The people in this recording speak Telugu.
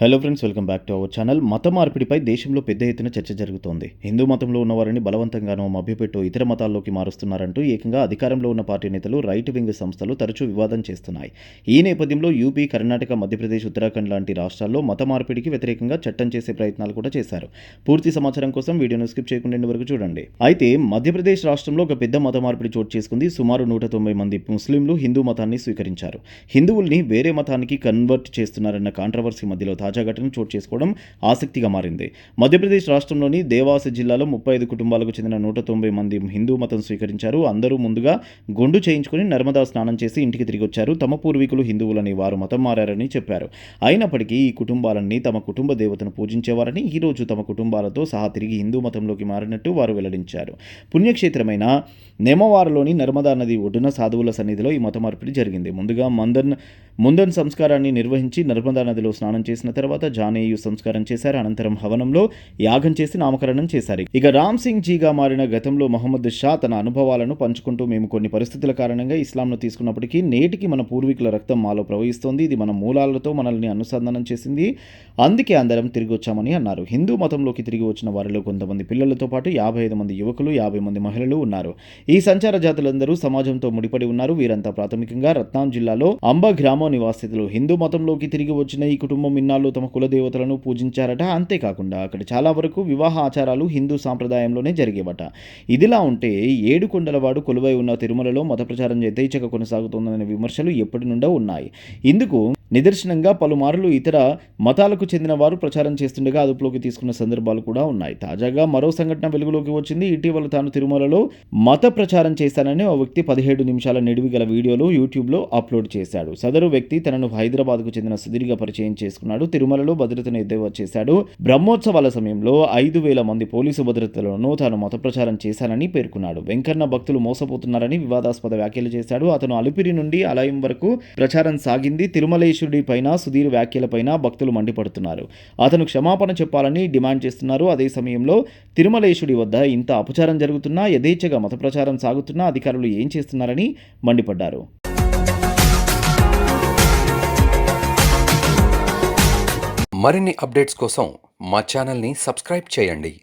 Hello friends welcome back to our channel మత మార్పిడిపై దేశంలో పెద్ద ఎత్తున చర్చ జరుగుతోంది. హిందూ మతంలో ఉన్నవారిని బలవంతంగానో మభ్యపెట్టో ఇతర మతాల్లోకి మారుస్తున్నారంటూ ఏకంగా అధికారంలో ఉన్న పార్టీ నేతలు రైట్ వింగ్ సంస్థలు తరచూ వివాదం చేస్తున్నాయి. ఈ నేపథ్యంలో యూపీ కర్ణాటక మధ్యప్రదేశ్ ఉత్తరాఖండ్ లాంటి రాష్ట్రాల్లో మత మార్పిడికి వ్యతిరేకంగా చట్టం చేసే ప్రయత్నాలు కూడా చేశారు. పూర్తి సమాచారం కోసం వీడియోను స్కిప్ చేయకుండా వరకు చూడండి. అయితే మధ్యప్రదేశ్ రాష్ట్రంలో ఒక పెద్ద మత మార్పిడి చోటు చేసుకుంది. సుమారు నూట తొంభై మంది ముస్లింలు హిందూ మతాన్ని స్వీకరించారు. హిందువుల్ని వేరే మతానికి కన్వర్ట్ చేస్తున్నారన్న కాంట్రవర్సీ మధ్యలో తాజా ఘటన చోటు చేసుకోవడం ఆసక్తిగా మారింది. మధ్యప్రదేశ్ రాష్ట్రంలోని దేవాస జిల్లాలో ముప్పై ఐదు కుటుంబాలకు చెందిన నూట తొంభై మంది హిందూ మతం స్వీకరించారు. అందరూ ముందుగా గుండు చేయించుకుని నర్మదా స్నానం చేసి ఇంటికి తిరిగి వచ్చారు. తమ పూర్వీకులు హిందువులని వారు మతం మారారని చెప్పారు. అయినప్పటికీ ఈ కుటుంబాలన్నీ తమ కుటుంబ దేవతను పూజించేవారని ఈరోజు తమ కుటుంబాలతో సహా తిరిగి హిందూ మతంలోకి మారినట్టు వారు వెల్లడించారు. పుణ్యక్షేత్రమైన నెమవారలోని నర్మదా నది ఒడ్డున సాధువుల సన్నిధిలో ఈ మత మార్పిడి జరిగింది. ముందుగా మందన్ ముందన్ సంస్కారాన్ని నిర్వహించి నర్మదా నదిలో స్నానం చేసిన తర్వాత జానేయు సంస్కారం చేశారు. అనంతరం హవనంలో యాగం చేసి నామకరణం చేశారు. ఇక రామ్ సింగ్ జీగా మారిన గతంలో మహమ్మద్ షా తన అనుభవాలను పంచుకుంటూ మేము కొన్ని పరిస్థితుల కారణంగా ఇస్లాంను తీసుకున్నప్పటికీ నేటికి మన పూర్వీకుల రక్తం మాలో ప్రవహిస్తోంది. ఇది మన మూలాలతో మనల్ని అనుసంధానం చేసింది. అందుకే అందరం తిరిగి వచ్చామని అన్నారు. హిందూ మతంలోకి తిరిగి వచ్చిన వారిలో కొంతమంది పిల్లలతో పాటు యాభై ఐదు మంది యువకులు యాభై మంది మహిళలు ఉన్నారు. ఈ సంచార జాతులందరూ సమాజంతో ముడిపడి ఉన్నారు. వీరంతా ప్రాథమికంగా రత్నాం జిల్లాలో అంబ గ్రామం నివాసితులు. హిందూ మతంలోకి తిరిగి వచ్చిన ఈ కుటుంబం ఇన్నాళ్ళు తమ కులదేవతలను పూజించారట. అంతేకాకుండా అక్కడ చాలా వరకు వివాహ ఆచారాలు హిందూ సాంప్రదాయంలోనే జరిగేవట. ఇదిలా ఉంటే ఏడు కొండలవాడు కొలువై ఉన్న తిరుమలలో మత ప్రచారం యథేచ్ఛగా కొనసాగుతోందనే విమర్శలు ఎప్పటి నుండో ఉన్నాయి. ఇందుకు నిదర్శనంగా పలుమార్లు ఇతర మతాలకు చెందిన వారు ప్రచారం చేస్తుండగా అదుపులోకి తీసుకున్న సందర్భాలు కూడా ఉన్నాయి. తాజాగా మరో సంఘటన వెలుగులోకి వచ్చింది. ఇటీవల తాను తిరుమలలో మత ప్రచారం చేశానని ఓ వ్యక్తి పదిహేడు నిమిషాల నిడివి గల వీడియోలు యూట్యూబ్లో అప్లోడ్ చేశాడు. సదరు వ్యక్తి తనను హైదరాబాద్కు చెందిన సుదీర్ఘ పరిచయం చేసుకున్నాడు. తిరుమలలో భద్రతను ఎద్దేవా చేశాడు. బ్రహ్మోత్సవాల సమయంలో ఐదు వేల మంది పోలీసు భద్రతలోనూ తాను మత ప్రచారం చేశానని పేర్కొన్నాడు. వెంకన్న భక్తులు మోసపోతున్నారని వివాదాస్పద వ్యాఖ్యలు చేశాడు. అతను అలిపిరి నుండి ఆలయం వరకు ప్రచారం సాగింది. తిరుమలేశ్వర పైన సుధీర్ వ్యాఖ్యలపైన భక్తులు మండిపడుతున్నారు. అతను క్షమాపణ చెప్పాలని డిమాండ్ చేస్తున్నారు. అదే సమయంలో తిరుమలేశుడి వద్ద ఇంత అపచారం జరుగుతున్నా యథేచ్ఛగా మత ప్రచారం సాగుతున్నా అధికారులు ఏం చేస్తున్నారని మండిపడ్డారు. మరిన్ని అప్డేట్స్ కోసం మా ఛానల్ని సబ్స్క్రైబ్ చేయండి.